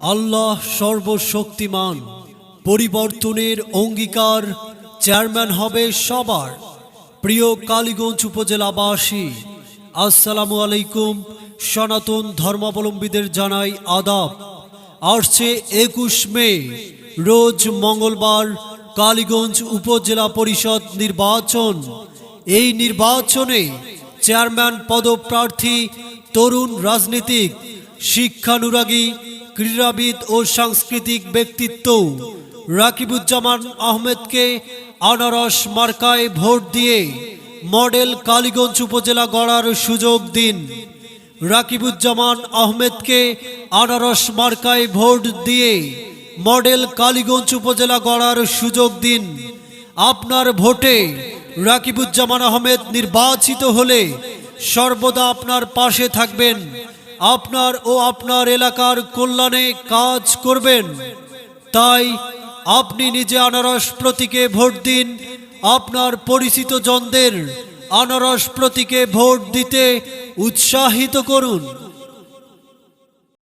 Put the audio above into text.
আল্লাহ সর্বশক্তিমান। পরিবর্তনের অঙ্গীকার চেয়ারম্যান হবে সবার। প্রিয় কালীগঞ্জ উপজেলাবাসী, আসসালামু আলাইকুম। সনাতন ধর্মাবলম্বীদের জানাই আদাব। আসছে একুশ মে, রোজ মঙ্গলবার কালীগঞ্জ উপজেলা পরিষদ নির্বাচন। এই নির্বাচনে চেয়ারম্যান, পদপ্রার্থী, তরুণ রাজনীতিক, শিক্ষানুরাগী ক্রীড়াবিদ ও সাংস্কৃতিক ব্যক্তিত্ব রাকিবুজ্জামান আহমেদকে আনারস মার্কায় ভোট দিয়ে মডেল কালীগঞ্জ উপজেলা গড়ার সুযোগ দিন। রাকিবুজ্জামান আহমেদকে আনারস মার্কায় ভোট দিয়ে মডেল কালীগঞ্জ উপজেলা গড়ার সুযোগ দিন। আপনার ভোটে রাকিবুজ্জামান আহমেদ নির্বাচিত হলে সর্বদা আপনার পাশে থাকবেন আপনার ও আপনার এলাকার কল্যাণে কাজ করবেন। তাই আপনি নিজে আনারস প্রতীকে ভোট দিন। আপনার পরিচিত জনদের আনারস প্রতীকে ভোট দিতে উৎসাহিত করুন।